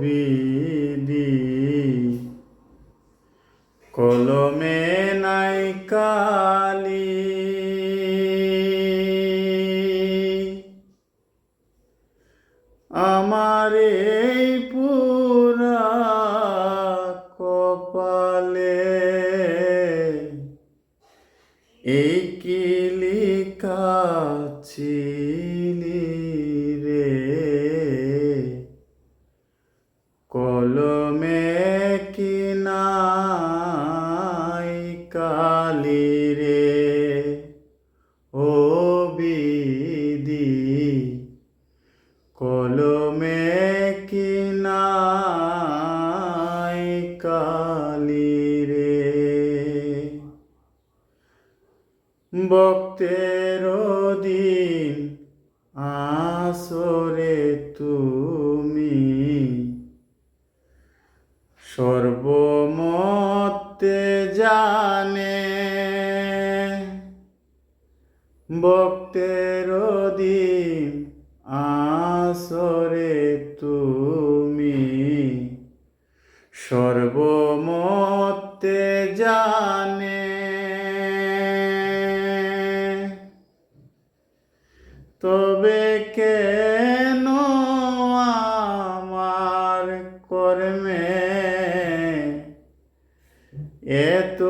বিদি কলমে নাই কালি। আমার এই পুরা কপালে এই কিলিকা ছিলি। কালি রে ও বিদি কলমে কি নাই কালি রে? বক্তের দিন আসরে তুমি সর্বমতে জানে। বক্তের দিন আসরে তুমি সর্বমতে জানে। তবে কেন এত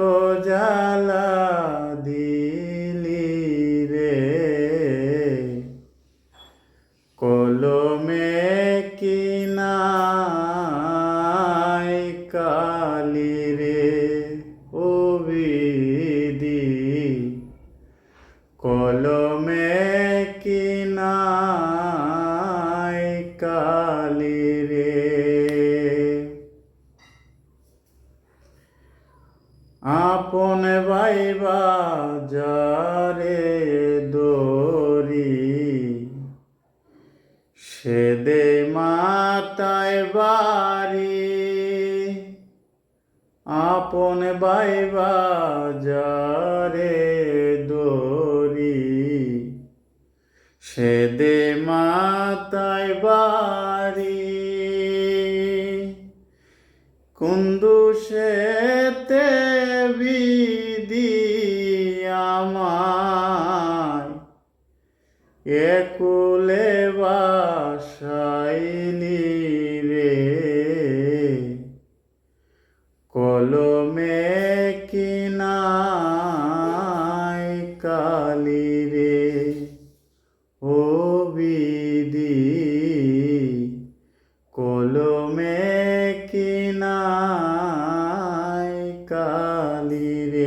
জ্বালা দিলি রে। কলমে কি নাই কালি রে ও বিদি কলমে আপন বাইবা যারে দরি। সে দে মাতায় বাড়ি। আপন বাইবা যারে দরি। সে দে মাতায় বাড়ি। কুন্দুষেতে বিদি আমায়। একুলে বাসাইলি রে। কলমে কি নাই কালি রে। ও বিদি কলমে কি নাই কালি রে